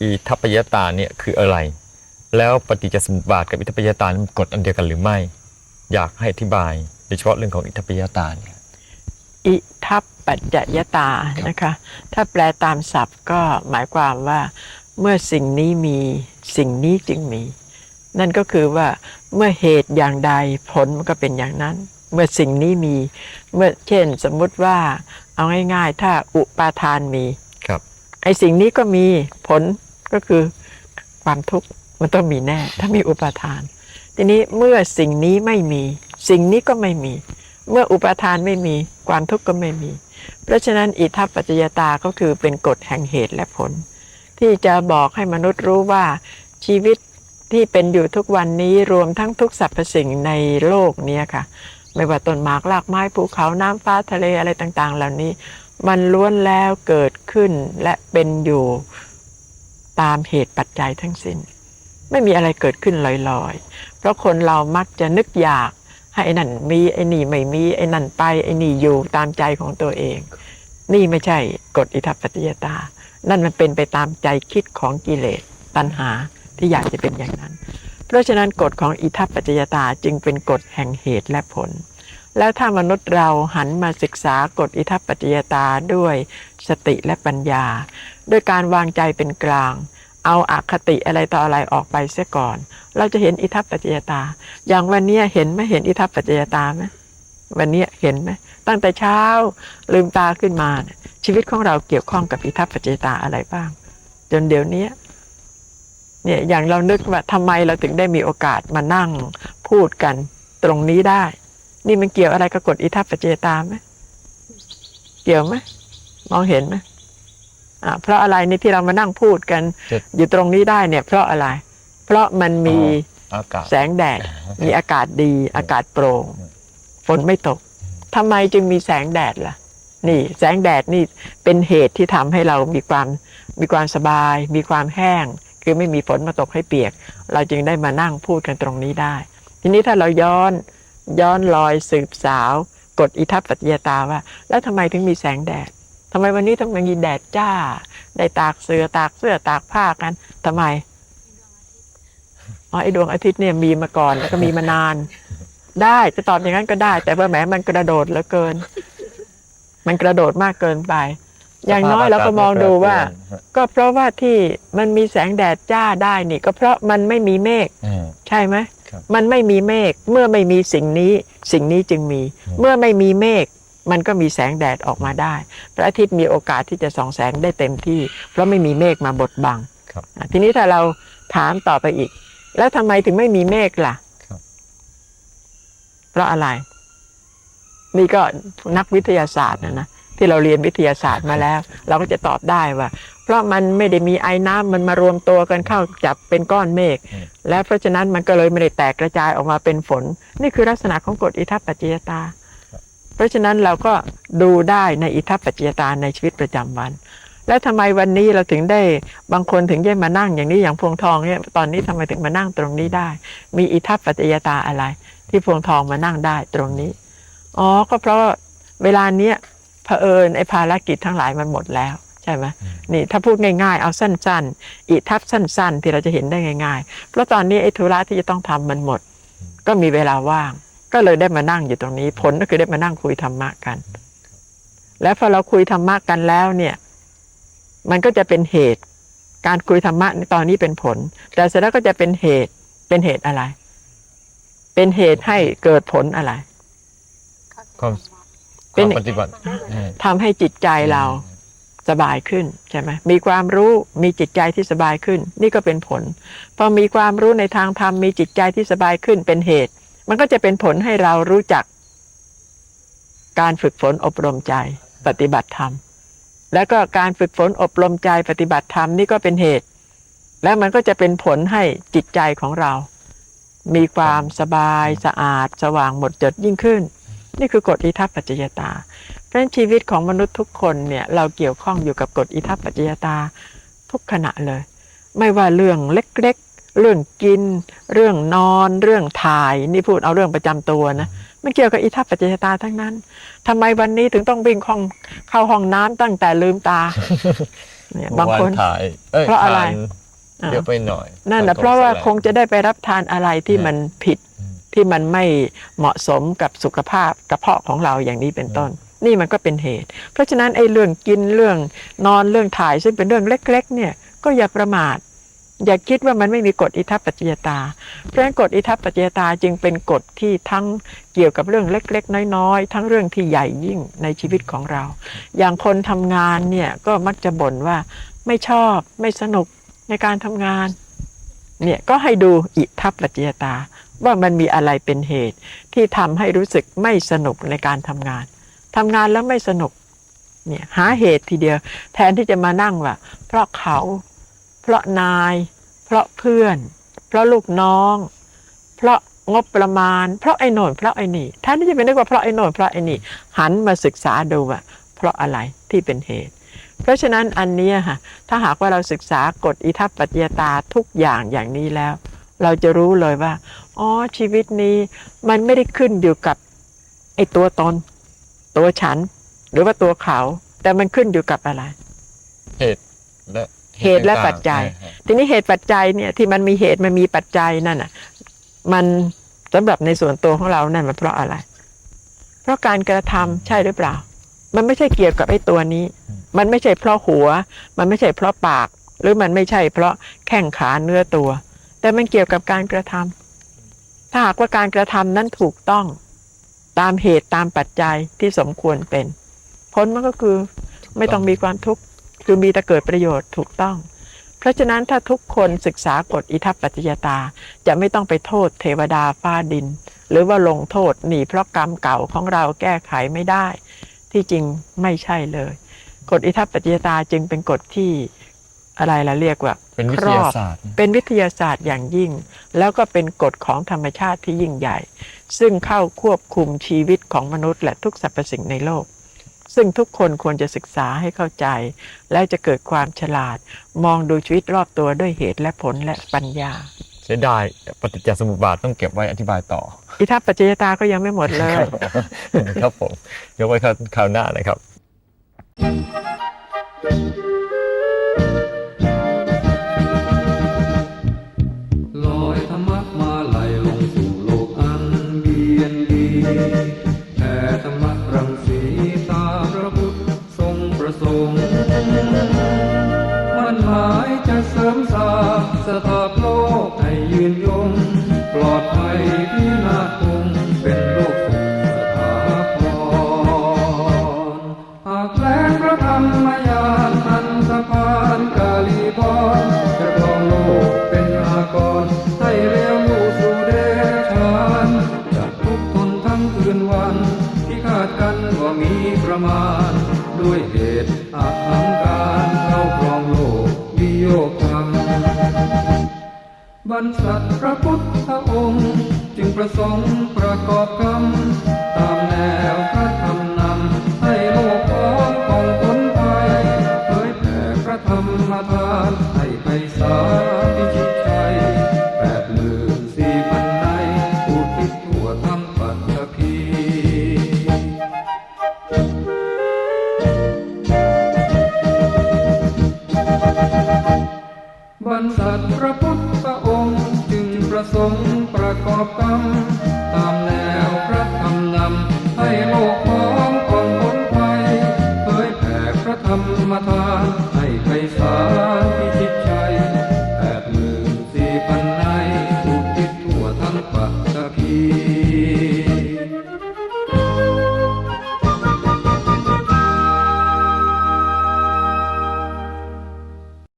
อิทัปปยตาเนี่ยคืออะไร แล้วปฏิจจสมุปบาทกับอิทัปปยตานั้นกฎอันเดียวกันหรือไม่ อยากให้อธิบายโดยเฉพาะเรื่องของอิทัปปยตาเนี่ยอิทัปปัจจยตานะคะ ถ้าแปลตามศัพท์ก็หมายความว่าเมื่อสิ่งนี้มีสิ่งนี้จึงมี นั่นก็คือว่าเมื่อเหตุอย่างใดผลมันก็เป็นอย่างนั้น เมื่อสิ่งนี้มี เมื่อเช่นสมมุติว่าเอาง่ายๆ ถ้าอุปาทานมีครับไอ้สิ่งนี้ก็มีผล ก็คือความทุกข์มันต้องมีแน่ ถ้ามีอุปาทาน ทีนี้เมื่อสิ่งนี้ไม่มี สิ่งนี้ก็ไม่มี เมื่ออุปาทานไม่มีความทุกข์ก็ไม่มี เพราะฉะนั้นอิทัปปัจจยตาก็คือเป็นกฎแห่งเหตุและผล ที่จะบอกให้มนุษย์รู้ว่าชีวิตที่เป็นอยู่ทุกวันนี้รวมทั้งทุกสรรพสิ่งในโลกนี้ค่ะ ไม่ว่าต้นหมากรากไม้ภูเขาน้ำฟ้าทะเลอะไรต่างๆ เหล่านี้ มันล้วนแล้วเกิดขึ้นและเป็นอยู่ ตามเหตุปัจจัยทั้งสิ้น ไม่มีอะไรเกิดขึ้นลอยๆ เพราะคนเรามักจะนึกอยากให้ไอ้นั่นมีไอ้นี่ไม่มีไอ้นั่นไปไอ้นี่อยู่ตามใจของตัวเอง นี่ไม่ใช่กฎอิทัปปัจจยตา นั่นมันเป็นไปตามใจคิดของกิเลสตัณหาที่อยากจะเป็นอย่างนั้น เพราะฉะนั้นกฎของอิทัปปัจจยตาจึงเป็นกฎแห่งเหตุและผล แล้วถ้ามนุษย์เราหันมาศึกษากฎอิทัปปัจจยตาด้วยสติและปัญญา ด้วยการวางใจเป็นกลาง เอาอาคติอะไรต่ออะไรออกไปเสียก่อน เราจะเห็นอิทัปปัจจยตา อย่างวันนี้เห็นไหมเห็นอิทัปปัจจยตาไหมวันนี้เห็นไหมตั้งแต่เช้าลืมตาขึ้นมา ชีวิตของเราเกี่ยวข้องกับอิทัปปัจจยตาอะไรบ้าง จนเดี๋ยวนี้เนี่ยอย่างเรานึกว่าทำไมเราถึงได้มีโอกาสมานั่งพูดกันตรงนี้ได้ นี่มันเกี่ยวอะไรกับกฎอิทัปปัจจยตาไหมเกี่ยวไหมมองเห็นไหมอ่าเพราะอะไรนี่ที่เรามานั่งพูดกันจะอยู่ตรงนี้ได้เนี่ย เพราะอะไร เพราะมันมีอากาศแสงแดด มีอากาศดี อากาศโปร่งฝนไม่ตกทำไมจึงมีแสงแดดล่ะ นี่แสงแดดนี่เป็นเหตุที่ทำให้เรามีความมีความสบาย มีความแห้ง คือไม่มีฝนมาตกให้เปียก เราจึงได้มานั่งพูดกันตรงนี้ได้ ทีนี้ถ้าเราย้อน ย้อนรอยสืบสาวกฎอิทัปปัจจยตาว่า แล้วทำไมถึงมีแสงแดดทำไมวันนี้ต้องมีแดดจ้า ได้ตากเสื้อตากเสื้อตากผ้ากันทำไมอ๋อไอ้ดวงอาทิตย์เนี่ยมีมาก่อนแล้วก็มีมานาน ได้จะตอบอย่างนั้นก็ได้ แต่ว่าแหมมันกระโดดเหลือเกิน มันกระโดดมากเกินไป อย่างน้อยเราก็มองดูว่า ก็เพราะว่าที่มันมีแสงแดดจ้าได้นี่ ก็เพราะมันไม่มีเมฆอืมใช่ไหมครับ มันไม่มีเมฆเมื่อไม่มีสิ่งนี้ สิ่งนี้จึงมีอืมเมื่อไม่มีเมฆมันก็มีแสงแดดออกมาได้ พระอาทิตย์มีโอกาสที่จะส่องแสงได้เต็มที่ เพราะไม่มีเมฆมาบดบังครับอะทีนี้ถ้าเราถามต่อไปอีก แล้วทำไมถึงไม่มีเมฆล่ะครับเพราะอะไร นี่ก็นักวิทยาศาสตร์นะนะที่เราเรียนวิทยาศาสตร์มาแล้ว เราก็จะตอบได้ว่า เพราะมันไม่ได้มีไอ้น้ำมันมารวมตัวกันเข้าจับเป็นก้อนเมฆอืมและเพราะฉะนั้นมันก็เลยไม่ได้แตกกระจายออกมาเป็นฝน นี่คือลักษณะของกฎอิทัปปัจจยตา เพราะฉะนั้นเราก็ดูได้ในอิทัปปัจจยตาในชีวิตประจำวัน แล้วทำไมวันนี้เราถึงได้บางคนถึงได้มานั่งอย่างนี้อย่างพวงทองเนี่ยตอนนี้ทำไมถึงมานั่งตรงนี้ได้ มีอิทัปปัจจยตาอะไร ที่พวงทองมานั่งได้ตรงนี้อ๋อก็เพราะว่าเวลาเนี้ยเผอิญไอ้ภารกิจทั้งหลายมันหมดแล้วใช่ไหมนี่ถ้าพูดง่ายๆ เอาสั้นๆอิทัปสั้นๆ ที่เราจะเห็นได้ง่าย ๆ เพราะตอนนี้ไอ้ธุระที่จะต้องทำมันหมด ก็มีเวลาว่าง ก็เลยได้มานั่งอยู่ตรงนี้ ผลก็คือได้มานั่งคุยธรรมะกัน แล้วพอเราคุยธรรมะกันแล้วเนี่ย มันก็จะเป็นเหตุ การคุยธรรมะในตอนนี้เป็นผล แต่เสร็จแล้วก็จะเป็นเหตุเป็นเหตุอะไร เป็นเหตุให้เกิดผลอะไรความเป็นความปฏิบัติอืมทำให้จิตใจเรา สบายขึ้นใช่ไหมมีความรู้มีจิตใจที่สบายขึ้น นี่ก็เป็นผลพอมีความรู้ในทางธรรมมีจิตใจที่สบายขึ้นเป็นเหตุ มันก็จะเป็นผลให้เรารู้จัก การฝึกฝนอบรมใจ ปฏิบัติธรรม แล้วก็การฝึกฝนอบรมใจปฏิบัติธรรมนี่ก็เป็นเหตุ แล้วมันก็จะเป็นผลให้จิตใจของเรา มีความสบายสะอาด สว่างหมดจดยิ่งขึ้น นี่คือกฎอิทัปปัจจยตา เพราะฉะนั้นชีวิตของมนุษย์ทุกคนเนี่ยเราเกี่ยวข้องอยู่กับกฎอิทัปปัจจยตาทุกขณะเลย ไม่ว่าเรื่องเล็กๆ เรื่องกิน เรื่องนอน เรื่องถ่าย นี่พูดเอาเรื่องประจำตัวนะมันเกี่ยวกับอิทัปปัจจยตาทั้งนั้นทำไมวันนี้ถึงต้องวิ่งห้องเข้าห้องน้ำตั้งแต่ลืมตาเนี่ยเมื่บางอวานคนถ่ายเอ้ยเพราะอะไรทานอ่าเยอะไปหน่อย นั่นแหละทเพราะว่าของคงจะได้ไปรับทานอะไรที่อืมมันผิดอืมที่มันไม่เหมาะสมกับสุขภาพกระเพาะของเราอย่างนี้เป็นต้น นี่มันก็เป็นเหตุ เพราะฉะนั้นไอ้เรื่องกินเรื่องนอนเรื่องถ่ายซึ่งเป็นเรื่องเล็ก ๆ เนี่ยก็อย่าประมาท อย่าคิดว่ามันไม่มีกฎอิทัปปัจจยตา เพราะฉะนั้นกฎอิทัปปัจจยตาจึงเป็นกฎที่ทั้งเกี่ยวกับเรื่องเล็ก ๆ น้อยๆทั้งเรื่องที่ใหญ่ยิ่งในชีวิตของเรา อย่างคนทำงานเนี่ยก็มักจะบ่นว่าไม่ชอบไม่สนุกในการทำงานเนี่ยก็ให้ดูอิทัปปัจจยตาว่ามันมีอะไรเป็นเหตุที่ทำให้รู้สึกไม่สนุกในการทำงาน ทำงานแล้วไม่สนุก เนี่ยหาเหตุทีเดียว แทนที่จะมานั่งว่าเพราะเขา เพราะนาย เพราะเพื่อน เพราะลูกน้อง เพราะงบประมาณ เพราะไอ้โน่นเพราะไอ้นี่แทนที่จะไปนึกว่าเพราะไอ้โน่นเพราะไอ้นี่หันมาศึกษาดูว่าเพราะอะไรที่เป็นเหตุ เพราะฉะนั้นอันนี้ค่ะถ้าหากว่าเราศึกษากฎอิทัปปัจยตาทุกอย่างอย่างนี้แล้ว เราจะรู้เลยว่าอ๋อชีวิตนี้มันไม่ได้ขึ้นอยู่กับไอ้ตัวตน ตัวฉัน หรือว่าตัวเขา แต่มันขึ้นอยู่กับอะไร เหตุและเหตุและต่างๆปัจจัยใช่ครับทีนี้เหตุปัจจัยเนี่ยที่มันมีเหตุมันมีปัจจัยนั่นน่ะ มันสำหรับในส่วนตัวของเรานั่นมันเพราะอะไร เพราะการกระทำใช่หรือเปล่า มันไม่ใช่เกี่ยวกับไอ้ตัวนี้ มันไม่ใช่เพราะหัว มันไม่ใช่เพราะปาก หรือมันไม่ใช่เพราะแข้งขาเนื้อตัว แต่มันเกี่ยวกับการกระทำถ้าหากว่าการกระทำนั้นถูกต้อง ตามเหตุตามปัจจัยที่สมควรเป็นผลมันก็คือไม่ต้องมีความทุกข์คือมีแต่เกิดประโยชน์ถูกต้อง เพราะฉะนั้นถ้าทุกคนศึกษากฎอิทัปปัจจยตา จะไม่ต้องไปโทษเทวดาฟ้าดิน หรือว่าลงโทษหนีเพราะกรรมเก่าของเราแก้ไขไม่ได้ ที่จริงไม่ใช่เลย กฎอิทัปปัจจยตาจึงเป็นกฎที่อะไรล่ะเรียกว่า เป็นวิคทรยาอบศาสตร์ เป็นวิทยาศาสตร์อย่างยิ่ง แล้วก็เป็นกฎของธรรมชาติที่ยิ่งใหญ่ ซึ่งเข้าควบคุมชีวิตของมนุษย์ และทุกสรรพสิ่งในโลก ซึ่งทุกคนควรจะศึกษาให้เข้าใจ และจะเกิดความฉลาด มองดูชีวิตรอบตัวด้วยเหตุและผลและปัญญาเสียดายปฏิจจสมุปบาทต้องเก็บไว้อธิบายต่อ อิทัปปัจจยตาก็ยังไม่หมดเลย ครับผมยกไว้คราวหน้านะครับล ลอ บรรษัทพระพุทธองค์ จึงประสงค์ประกอบกรรมตามแนว Thấy